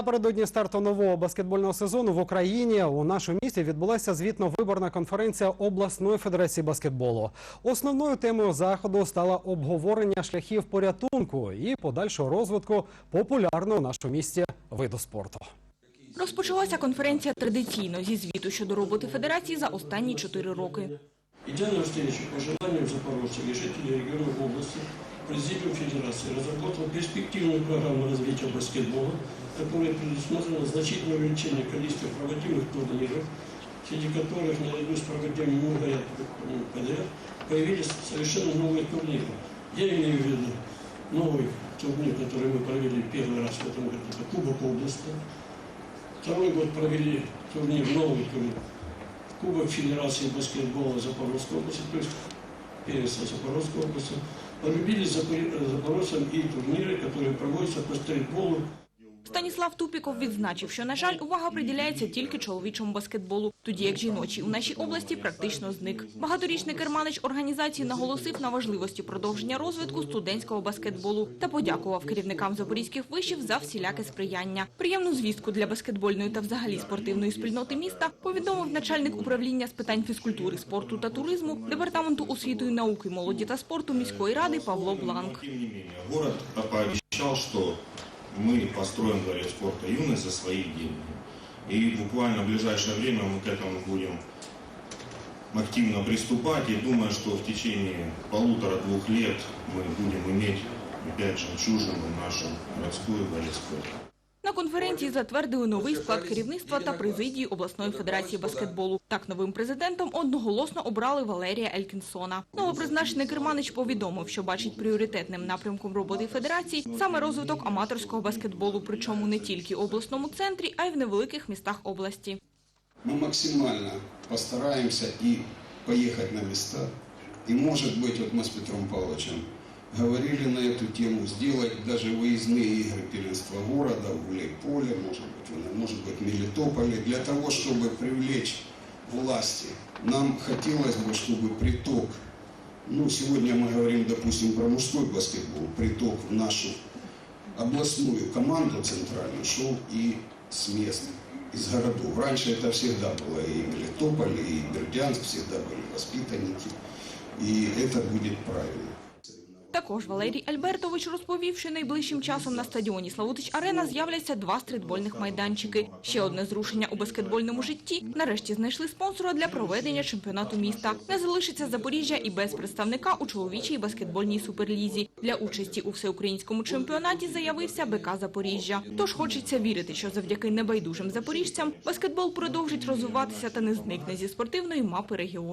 Напередодні старту нового баскетбольного сезону в Україні у нашому місті відбулася звітно-виборна конференція обласної федерації баскетболу. Основною темою заходу стало обговорення шляхів порятунку і подальшого розвитку популярного в нашому місті виду спорту. Розпочалася конференція традиційно зі звіту щодо роботи федерації за останні чотири роки. Идя навстречу пожеланиям запорожцев и жителей регионов области, Президиум Федерации разработал перспективную программу развития баскетбола, которая предусмотрена значительное увеличение количества проводимых турниров, среди которых наряду с проводимыми много лет подряд появились совершенно новые турниры. Я имею в виду новый турнир, который мы провели первый раз в этом году, это Кубок области. Второй год провели турнир, новый турнир, Кубок Федерации баскетбола Запорожской области, то есть первенство Запорожской области. Полюбились запор- запорожцам и турниры, которые проводятся по стритболу. Станіслав Тупіков відзначив, що, на жаль, увага приділяється тільки чоловічому баскетболу, тоді як жіночий у нашій області практично зник. Багаторічний керманич організації наголосив на важливості продовження розвитку студентського баскетболу та подякував керівникам запорізьких вишів за всіляке сприяння. Приємну звістку для баскетбольної та взагалі спортивної спільноти міста повідомив начальник управління з питань фізкультури, спорту та туризму департаменту освіти і науки, молоді та спорту міської ради Павло Бланк. Город пообещал, что мы построим дворец спорта юность за свои деньги. И буквально в ближайшее время мы к этому будем активно приступать. И думаю, что в течение полутора-двух лет мы будем иметь опять жемчужину нашу городскую дворец спорта. На конференції затвердили новий склад керівництва та президії обласної федерації баскетболу. Так новим президентом одноголосно обрали Валерія Елькінсона. Новопризначений керманич повідомив, що бачить пріоритетним напрямком роботи федерації саме розвиток аматорського баскетболу, причому не тільки у обласному центрі, а й в невеликих містах області. мы максимально постараемся и поехать на места. И, может быть, вот мы с Петром Павловичем говорили на эту тему, сделать даже выездные игры первенства города в Гуляйполе, может быть, может быть, Мелитополе, для того, чтобы привлечь власти. Нам хотелось бы, чтобы приток, ну, сегодня мы говорим, допустим, про мужской баскетбол, приток в нашу областную команду центральную шел и с мест, из городов. Раньше это всегда было и Мелитополь, и Бердянск, всегда были воспитанники. И это будет правильно. Також Валерій Альбертович розповів, що найближчим часом на стадіоні Славутич Арена з'являться два стрітбольних майданчики. Ще одне зрушення у баскетбольному житті. Нарешті знайшли спонсора для проведення чемпіонату міста. Не залишиться Запоріжжя і без представника у чоловічій баскетбольній суперлізі. Для участі у всеукраїнському чемпіонаті заявився БК Запоріжжя. Тож хочеться вірити, що завдяки небайдужим запоріжцям баскетбол продовжить розвиватися та не зникне зі спортивної мапи регіону.